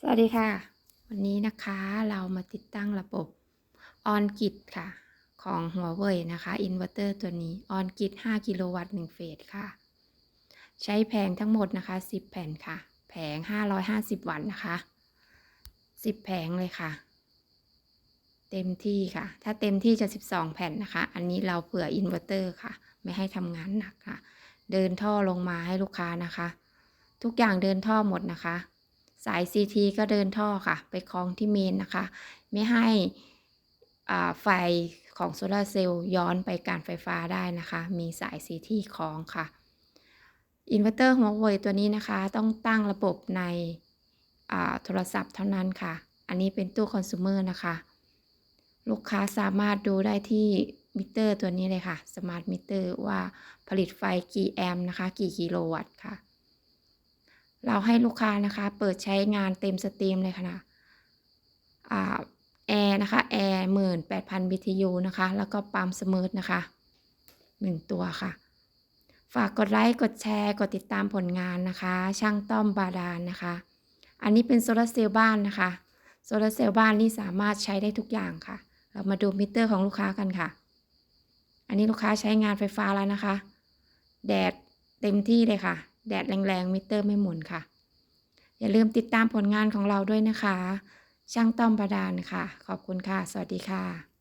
สวัสดีค่ะ วันนี้นะคะเรามาติดตั้งระบบออนกิ t ค่ะ ของหัวเว่ยนะคะอินเวอร์เตอร์ตัวนี้ออนกิ t 5กิโลวัตต์1เฟสค่ะ ใช้แผงทั้งหมดนะคะ 10 แผ่นค่ะ แผง 550 วัตต์นะคะ 10 แผงเลยค่ะ เต็มที่ค่ะ ถ้าเต็มที่จะ 12 แผ่นนะคะ อันนี้เราเผื่ออินเวอร์เตอร์ค่ะ ไม่ให้ทำงานหนักค่ะ เดินท่อลงมาให้ลูกค้านะคะ ทุกอย่างเดินท่อหมดนะคะ สาย CT ก็เดินท่อค่ะ ไปคล้องที่เมนนะคะ ไม่ให้อ่าไฟของโซลาร์เซลล์ย้อนไปการไฟฟ้าได้นะคะ มีสาย CT คล้องค่ะอินเวอร์เตอร์หัวเว่ยตัวนี้นะคะ ต้องตั้งระบบในอ่าโทรศัพท์เท่านั้นค่ะ อันนี้เป็นตู้คอน sumer นะคะ ลูกค้าสามารถดูได้ที่มิเตอร์ตัวนี้เลยค่ะ สมาร์ทมิเตอร์ว่าผลิตไฟกี่แอมป์นะคะ กี่กิโลวัตต์ค่ะ เราให้ลูกค้านะคะ เปิดใช้งานเต็มสตรีมเลยค่ะนะแอร์นะคะแอร์หมื่นแปดพัน BTU นะคะ แล้วก็ปั๊มสมิร์ทนะคะหนึ่งตัวค่ะ ฝากกดไลค์กดแชร์ กดติดตามผลงานนะคะ ช่างต้อมบาดาลนะคะ อันนี้เป็นโซลาเซลล์บ้านนะคะโซลาเซลล์บ้านนี่สามารถใช้ได้ทุกอย่างค่ะ เรามาดูมิเตอร์ของลูกค้ากันค่ะ อันนี้ลูกค้าใช้งานไฟฟ้าแล้วนะคะ แดดเต็มที่เลยค่ะ แดดแรงๆมิเตอร์ไม่หมุนค่ะ อย่าลืมติดตามผลงานของเราด้วยนะคะ ช่างต้อมบาดาลค่ะ ขอบคุณค่ะ สวัสดีค่ะ